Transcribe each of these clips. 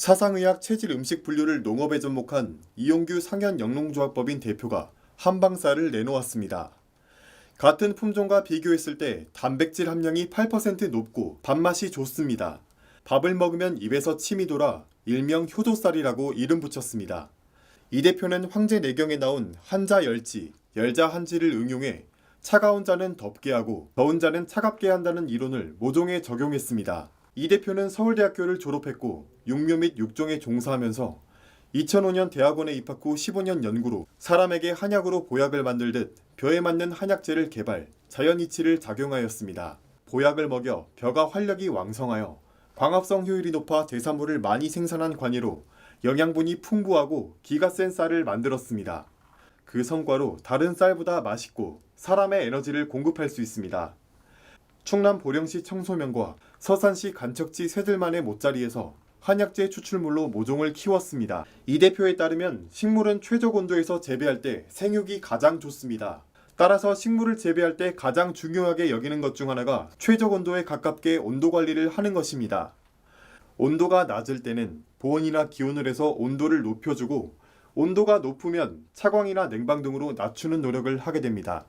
사상의학 체질 음식 분류를 농업에 접목한 이용규 상현 영농조합법인 대표가 한방쌀을 내놓았습니다. 같은 품종과 비교했을 때 단백질 함량이 8% 높고 밥맛이 좋습니다. 밥을 먹으면 입에서 침이 돌아 일명 효도쌀이라고 이름 붙였습니다. 이 대표는 황제 내경에 나온 한자 열지, 열자 한지를 응용해 차가운 자는 덥게 하고 더운 자는 차갑게 한다는 이론을 모종에 적용했습니다. 이 대표는 서울대학교를 졸업했고 육묘 및 육종에 종사하면서 2005년 대학원에 입학 후 15년 연구로 사람에게 한약으로 보약을 만들듯 벼에 맞는 한약재를 개발, 자연 이치를 작용하였습니다. 보약을 먹여 벼가 활력이 왕성하여 광합성 효율이 높아 대사물을 많이 생산한 관이로 영양분이 풍부하고 기가 센 쌀을 만들었습니다. 그 성과로 다른 쌀보다 맛있고 사람의 에너지를 공급할 수 있습니다. 충남 보령시 청소면과 서산시 간척지 새들만의 못자리에서 한약재 추출물로 모종을 키웠습니다. 이 대표에 따르면 식물은 최적 온도에서 재배할 때 생육이 가장 좋습니다. 따라서 식물을 재배할 때 가장 중요하게 여기는 것 중 하나가 최적 온도에 가깝게 온도 관리를 하는 것입니다. 온도가 낮을 때는 보온이나 기온을 해서 온도를 높여주고 온도가 높으면 차광이나 냉방 등으로 낮추는 노력을 하게 됩니다.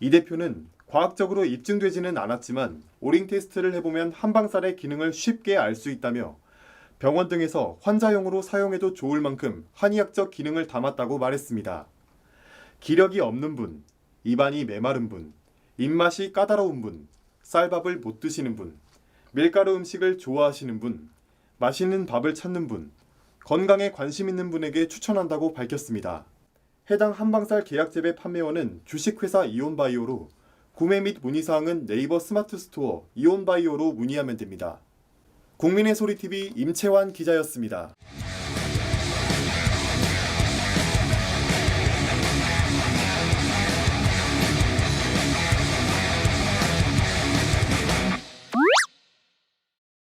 이 대표는 과학적으로 입증되지는 않았지만 오링 테스트를 해보면 한방쌀의 기능을 쉽게 알 수 있다며 병원 등에서 환자용으로 사용해도 좋을 만큼 한의학적 기능을 담았다고 말했습니다. 기력이 없는 분, 입안이 메마른 분, 입맛이 까다로운 분, 쌀밥을 못 드시는 분, 밀가루 음식을 좋아하시는 분, 맛있는 밥을 찾는 분, 건강에 관심 있는 분에게 추천한다고 밝혔습니다. 해당 한방쌀 계약 재배 판매원은 주식회사 이온바이오로 구매 및 문의 사항은 네이버 스마트 스토어 이온바이오로 문의하면 됩니다. 국민의 소리 TV 임채환 기자였습니다.